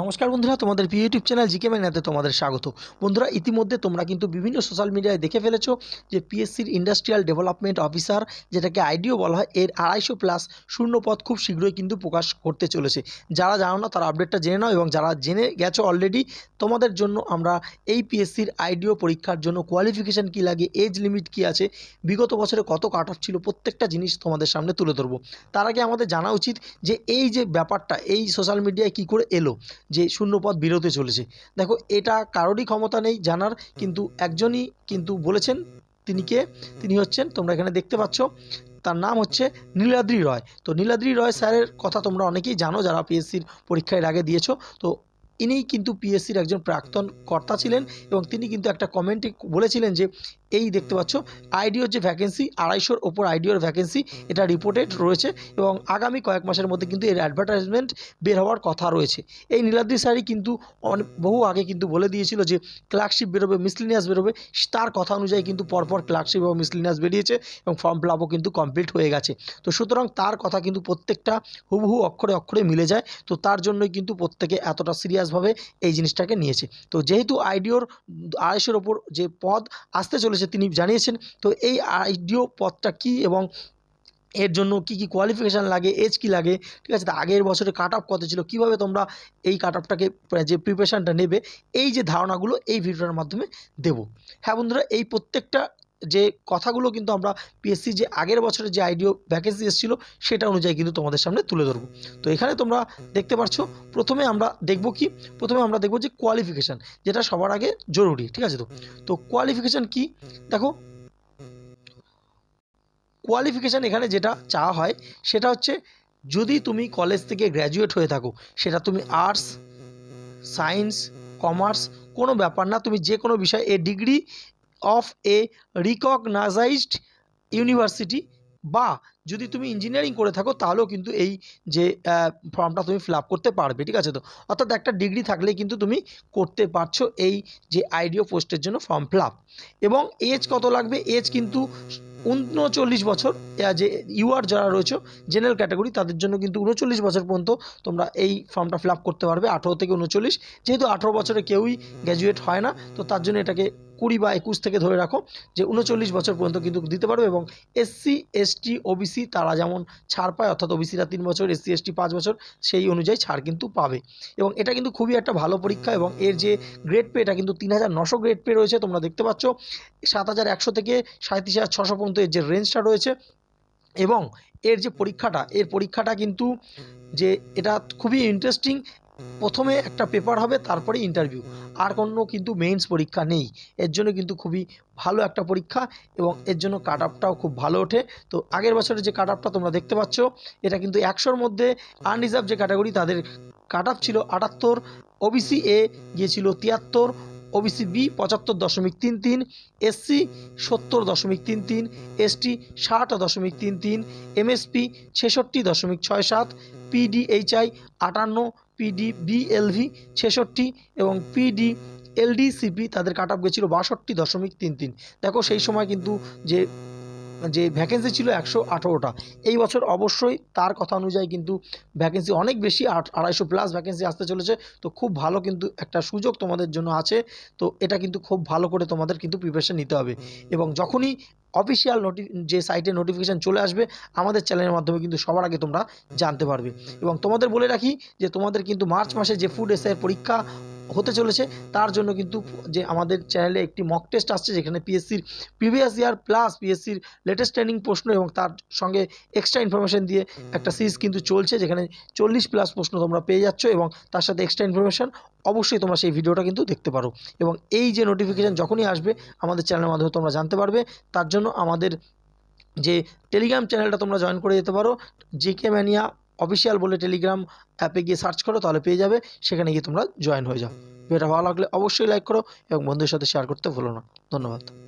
নমস্কার বন্ধুরা, তোমাদের প্রিয় ইউটিউব চ্যানেল জিকে ম্যানাতে তোমাদের স্বাগত। বন্ধুরা, ইতিমধ্যে তোমরা কিন্তু বিভিন্ন সোশ্যাল মিডিয়ায় দেখে ফেলেছো যে পিএসসির ইন্ডাস্ট্রিয়াল ডেভেলপমেন্ট অফিসার যেটাকে আইডিও বলা হয়, এর আড়াইশো প্লাস শূন্য পদ খুব শীঘ্রই কিন্তু প্রকাশ করতে চলেছে। যারা জানো না, তারা আপডেটটা জেনে নাও এবং যারা জেনে গেছো অলরেডি তোমাদের জন্য আমরা এই পিএসসির আইডিও পরীক্ষার জন্য কোয়ালিফিকেশান কী লাগে এজ লিমিট কী আছে, বিগত বছরে কত কাট অফ ছিল, প্রত্যেকটা জিনিস তোমাদের সামনে তুলে ধরবো। তার আগে আমাদের জানা উচিত যে এই যে ব্যাপারটা, এই সোশ্যাল মিডিয়ায় কী করে এলো যে শূন্যপদ বেরোতে চলেছে। দেখো, এটা কারোরই ক্ষমতা নেই জানার, কিন্তু একজনই কিন্তু বলেছেন তিনি কে? তিনি হচ্ছেন, তোমরা এখানে দেখতে পাচ্ছ, তার নাম হচ্ছে নীলাদ্রি রয়। তো নীলাদ্রি রয় স্যারের কথা তোমরা অনেকেই জানো, যারা পিএসসির পরীক্ষায় আগে দিয়েছ। তো ইনিই কিন্তু পিএসসির একজন প্রাক্তন কর্তা ছিলেন এবং তিনি কিন্তু একটা কমেন্টে বলেছিলেন যে এই দেখতে পাচ্ছ আইডিওর যে ভ্যাকেন্সি আড়াইশোর ওপর আইডিওর ভ্যাকেন্সি এটা রিপোর্টেড রয়েছে এবং আগামী কয়েক মাসের মধ্যে কিন্তু এর অ্যাডভার্টাইজমেন্ট বের হওয়ার কথা রয়েছে। এই নীলাদ্রি স্যারই কিন্তু অনেক বহু আগে কিন্তু বলে দিয়েছিল যে ক্লার্কশিপ বেরোবে মিসলিনিয়াস বেরোবে তার কথা অনুযায়ী কিন্তু পরপর ক্লার্কশিপ এবং মিসলিনিয়াস বেরিয়েছে এবং ফর্ম ফিল আপও কিন্তু কমপ্লিট হয়ে গেছে। তো সুতরাং তার কথা কিন্তু প্রত্যেকটা হুবহু অক্ষরে অক্ষরে মিলে যায় তো তার জন্যই কিন্তু প্রত্যেকে এতটা সিরিয়াসভাবে এই জিনিসটাকে নিয়েছে। তো যেহেতু আইডিওর আড়াইশোর ওপর যে পদ আসতে চলেছে তিনি জানিয়েছেন। তো এই আইডিও পথটা কি এবং এর জন্য কি কি কোয়ালিফিকেশান লাগে এজ কি লাগে, ঠিক আছে? আগের বছরে কাট অফ কত ছিল? কীভাবে তোমরা এই কাট অফটাকে যে প্রিপারেশানটা নেবে, এই যে ধারণাগুলো এই ভিডিওটার মাধ্যমে দেবো। হ্যাঁ বন্ধুরা, এই প্রত্যেকটা যে কথাগুলো কিন্তু আমরা পিএসসি যে আগের বছরের যে আইডিও ভ্যাকেন্সি এসেছিল, সেটা অনুযায়ী কিন্তু তোমাদের সামনে তুলে ধরবো। তো এখানে তোমরা দেখতে পাচ্ছ প্রথমে আমরা দেখব কি? প্রথমে আমরা দেখব যে কোয়ালিফিকেশান যেটা সবার আগে জরুরি, ঠিক আছে তো? তো কোয়ালিফিকেশান কি? দেখো কোয়ালিফিকেশান এখানে যেটা চাওয়া হয়, সেটা হচ্ছে যদি তুমি কলেজ থেকে গ্র্যাজুয়েট হয়ে থাকো, সেটা তুমি আর্টস সায়েন্স কমার্স কোনো ব্যাপার না, তুমি যে কোনো বিষয়ে a degree of a recognised university বা যদি তুমি ইঞ্জিনিয়ারিং করে থাকো, তাহলেও কিন্তু এই যে ফর্মটা তুমি ফিল করতে পারবে, ঠিক আছে তো? অর্থাৎ একটা ডিগ্রি থাকলে কিন্তু তুমি করতে পারছ এই যে আইডিও পোস্টের জন্য ফর্ম ফিল এবং এজ কত লাগবে? এজ কিন্তু উনচল্লিশ বছর যে ইউআর যারা রয়েছে জেনারেল ক্যাটাগরি তাদের জন্য কিন্তু উনচল্লিশ বছর পর্যন্ত তোমরা এই ফর্মটা ফিল করতে পারবে, আঠেরো থেকে উনচল্লিশ। যেহেতু আঠেরো বছরে কেউই গ্র্যাজুয়েট হয় না, তো তার জন্য এটাকে কুড়ি বা একুশ থেকে ধরে রাখো যে উনচল্লিশ বছর পর্যন্ত কিন্তু দিতে পারবে এবং এসসি এসটি ওবিসি তারা যেমন ছাড় পায়, অর্থাৎ ওবিসিরা তিন বছর এসসি এসটি পাঁচ বছর, সেই অনুযায়ী ছাড় কিন্তু পাবে। এবং এটা কিন্তু খুবই একটা ভালো পরীক্ষা এবং এর যে গ্রেড পে এটা কিন্তু তিন হাজার নশো গ্রেড পে রয়েছে, তোমরা দেখতে পাচ্ছ। সাত হাজার একশো থেকে সাঁত্রিশ হাজার ছশো পর্যন্ত এর যে রেঞ্জটা রয়েছে এবং এর যে পরীক্ষাটা, এর পরীক্ষাটা কিন্তু যে এটা খুবই ইন্টারেস্টিং প্রথমে একটা পেপার হবে, তারপরে ইন্টারভিউ আর কোনো কিন্তু মেইনস পরীক্ষা নেই। এর জন্য কিন্তু খুবই ভালো একটা পরীক্ষা এবং এর জন্য কাট আপটাও খুব ভালো ওঠে। তো আগের বছরের যে কাট আপটা তোমরা দেখতে পাচ্ছ, এটা কিন্তু একশোর মধ্যে আনরিজার্ভ যে ক্যাটাগরি তাদের কাট আপ ছিল আটাত্তর ওবিসি এ গিয়েছিল তিয়াত্তর ওবিসি বি পঁচাত্তর দশমিক তিন তিন এসসি সত্তর দশমিক তিন তিন এসটি ষাট দশমিক তিন তিন এমএসপি ছেষট্টি দশমিক ছয় সাত পিডিএইচআই আটান্ন পিডি বিএলভি ছেষট্টি এবং পিডি এলডিসিপি তাদের কাট অফ গেছিল বাষট্টি দশমিক তিন তিন। দেখো সেই সময় কিন্তু যে যে ভ্যাকেন্সি ছিল একশো আঠেরোটা। এই বছর অবশ্যই তার কথা অনুযায়ী কিন্তু ভ্যাকেন্সি অনেক বেশি আট আড়াইশো প্লাস ভ্যাকেন্সি আসতে চলেছে। তো খুব ভালো কিন্তু একটা সুযোগ তোমাদের জন্য আছে। তো এটা কিন্তু খুব ভালো করে তোমাদের কিন্তু প্রিপারেশন নিতে হবে। এবং যখনই অফিসিয়াল নোটি যে সাইটে নোটিফিকেশান চলে আসবে আমাদের চ্যানেলের মাধ্যমে কিন্তু সবার আগে তোমরা জানতে পারবে। এবং তোমাদের বলে রাখি যে তোমাদের কিন্তু মার্চ মাসে যে ফুড এসআইয়ের পরীক্ষা হতে চলেছে। তার জন্য কিন্তু যে আমাদের চ্যানেলে একটি মক টেস্ট আসছে, যেখানে পিএসসির প্রিভিয়াস ইয়ার প্লাস পিএসসির লেটেস্ট ট্রেনিং প্রশ্ন এবং তার সঙ্গে এক্সট্রা ইনফরমেশন দিয়ে একটা সিরিজ কিন্তু চলছে, যেখানে চল্লিশ প্লাস প্রশ্ন তোমরা পেয়ে যাচ্ছ এবং তার সাথে এক্সট্রা ইনফরমেশন অবশ্যই তোমরা সেই ভিডিওটা কিন্তু দেখতে পারো। এবং এই যে নোটিফিকেশান যখনই আসবে আমাদের চ্যানেলের মাধ্যমে তোমরা জানতে পারবে। তার জন্য আমাদের যে টেলিগ্রাম চ্যানেলটা তোমরা জয়েন করে যেতে পারো জেকে ম্যানিয়া অফিসিয়াল বলে টেলিগ্রাম অ্যাপে গিয়ে সার্চ করো, তাহলে পেয়ে যাবে। সেখানে গিয়ে তোমরা জয়েন হয়ে যাও। ভিডিওটা ভালো লাগলে অবশ্যই লাইক করো এবং বন্ধুদের সাথে শেয়ার করতে ভুলো না। ধন্যবাদ।